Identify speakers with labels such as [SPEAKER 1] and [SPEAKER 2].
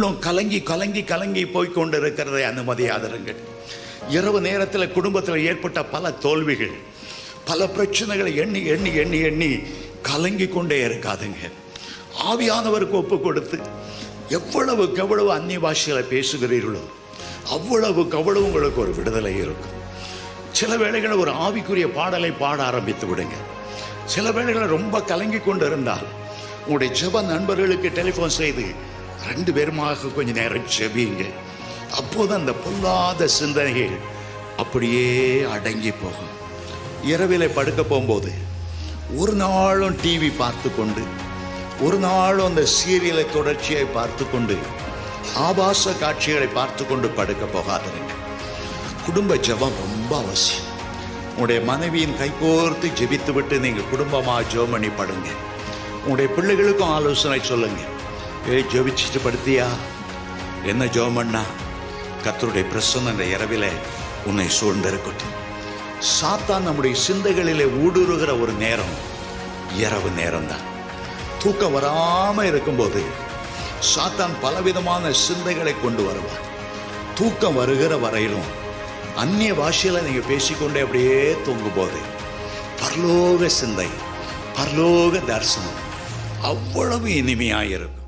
[SPEAKER 1] உள்ளம் கலங்கி கலங்கி கலங்கி போய் கொண்டிருக்கிறதை அனுமதியாதிருங்கள் இரவு நேரத்தில் குடும்பத்தில் ஏற்பட்ட பல தோல்விகள் பல பிரச்சனைகளை எண்ணி எண்ணி எண்ணி எண்ணி கலங்கி கொண்டே இருக்காதுங்க. ஆவியானவருக்கு ஒப்பு கொடுத்து எவ்வளவுக்கு எவ்வளவு அந்நிய பாஷையில் பேசுகிறீர்களோ அவ்வளவுக்கு அவ்வளவு உங்களுக்கு ஒரு விடுதலை இருக்கும். சில வேளைகளில் ஒரு ஆவிக்குரிய பாடலை பாட ஆரம்பித்து விடுங்க. சில வேளைகளில் ரொம்ப கலங்கி கொண்டு இருந்தால் உங்களுடைய ஜெப நண்பர்களுக்கு டெலிஃபோன் செய்து ரெண்டு பேருமாக கொஞ்ச நேரம் ஜெபியுங்க அப்போது அந்த பொல்லாத சிந்தனைகள் அப்படியே அடங்கி போகும். இரவில் படுக்க போகும்போது ஒரு நாளும் டிவி பார்த்து கொண்டு ஒரு நாளும் அந்த சீரியலை தொடர்ச்சியை பார்த்து கொண்டு ஆபாச காட்சிகளை பார்த்து கொண்டு படுக்க போகாதீங்க குடும்ப ஜபம் ரொம்ப அவசியம். உங்களுடைய மனைவியின் கைகோர்த்து ஜெபித்து விட்டு நீங்கள் குடும்பமாக ஜெபம் பண்ணி படுங்க. உங்களுடைய பிள்ளைகளுக்கும் ஆலோசனை சொல்லுங்கள் ஏய் ஜெபிச்சுட்டு படுத்தியா என்ன ஜெபம் பண்ணா கத்தருடைய பிரசன்ன இந்த இரவிலே உன்னை சூழ்ந்திருக்கட்டும் சாத்தான் நம்முடைய சிந்தைகளிலே ஊடுருகிற ஒரு நேரம் இரவு நேரம்தான் தூக்கம் வராமல் இருக்கும்போது சாத்தான் பலவிதமான சிந்தைகளை கொண்டு வருவார் தூக்கம் வருகிற வரையிலும் அந்நிய பாஷையில் நீங்கள் பேசிக்கொண்டே அப்படியே தூங்கும்போது பரலோக சிந்தை பரலோக தரிசனம் அவ்வளவு இனிமையாயிருக்கும்